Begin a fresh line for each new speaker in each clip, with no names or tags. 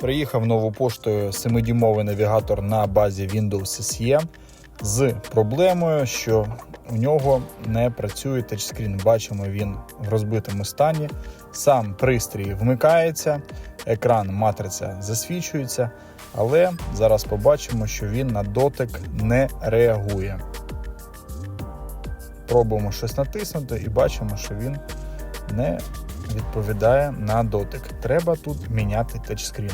Приїхав новою поштою 7-дюймовий навігатор на базі Windows SE з проблемою, що у нього не працює тачскрін. Бачимо, він в розбитому стані. Сам пристрій вмикається, екран матриця засвічується, але зараз побачимо, що він на дотик не реагує. Пробуємо щось натиснути і бачимо, що він не відповідає на дотик. Треба тут міняти тачскрін.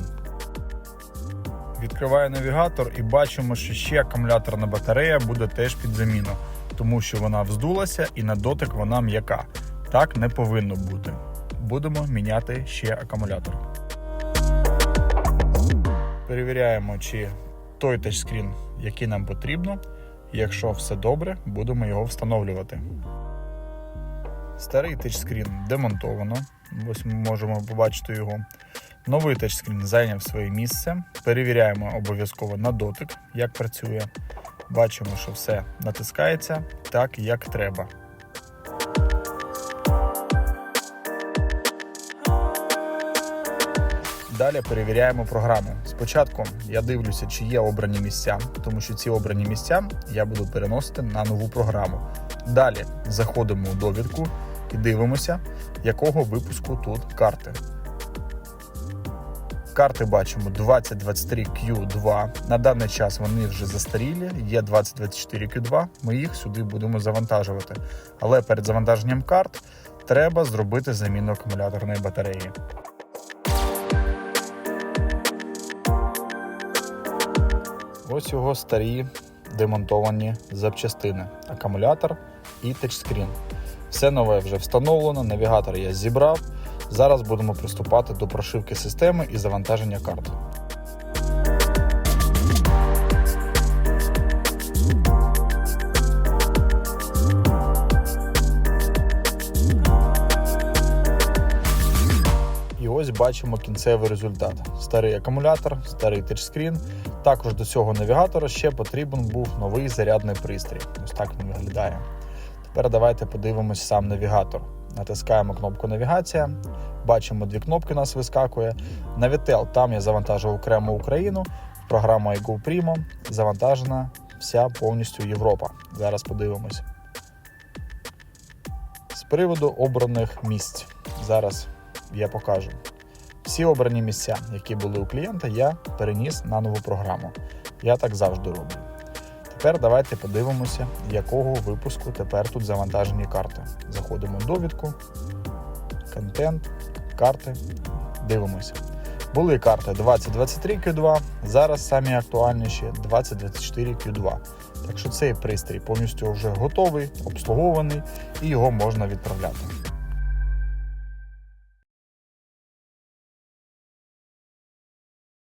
Відкриваю навігатор і бачимо, що ще акумуляторна батарея буде теж під заміну, тому що вона вздулася і на дотик вона м'яка. Так не повинно бути. Будемо міняти ще акумулятор. Перевіряємо, чи той тачскрін, який нам потрібно. Якщо все добре, будемо його встановлювати. Старий тачскрін демонтовано. Ось ми можемо побачити його. Новий тачскрін зайняв своє місце. Перевіряємо обов'язково на дотик, як працює. Бачимо, що все натискається так, як треба. Далі перевіряємо програму. Спочатку я дивлюся, чи є обрані місця, тому що ці обрані місця я буду переносити на нову програму. Далі заходимо у довідку і дивимося, якого випуску тут карти. Карти бачимо 2023Q2. На даний час вони вже застарілі. Є 2024Q2. Ми їх сюди будемо завантажувати. Але перед завантаженням карт треба зробити заміну акумуляторної батареї. Ось його старі демонтовані запчастини: акумулятор і тачскрін. Все нове вже встановлено, навігатор я зібрав. Зараз будемо приступати до прошивки системи і завантаження карт. Бачимо кінцевий результат. Старий акумулятор, старий тачскрін. Також до цього навігатора ще потрібен був новий зарядний пристрій. Ось так він виглядає. Тепер давайте подивимось сам навігатор. Натискаємо кнопку навігація. Бачимо, дві кнопки у нас вискакує. Navitel, там я завантажив окремо Україну. Програма iGo Primo завантажена вся повністю Європа. Зараз подивимось. З приводу обраних місць. Зараз я покажу. Всі обрані місця, які були у клієнта, я переніс на нову програму. Я так завжди роблю. Тепер давайте подивимося, якого випуску тепер тут завантажені карти. Заходимо в довідку, контент, карти. Дивимося. Були карти 2023 Q2, зараз самі актуальніші 2024 Q2. Так що цей пристрій повністю вже готовий, обслугований і його можна відправляти.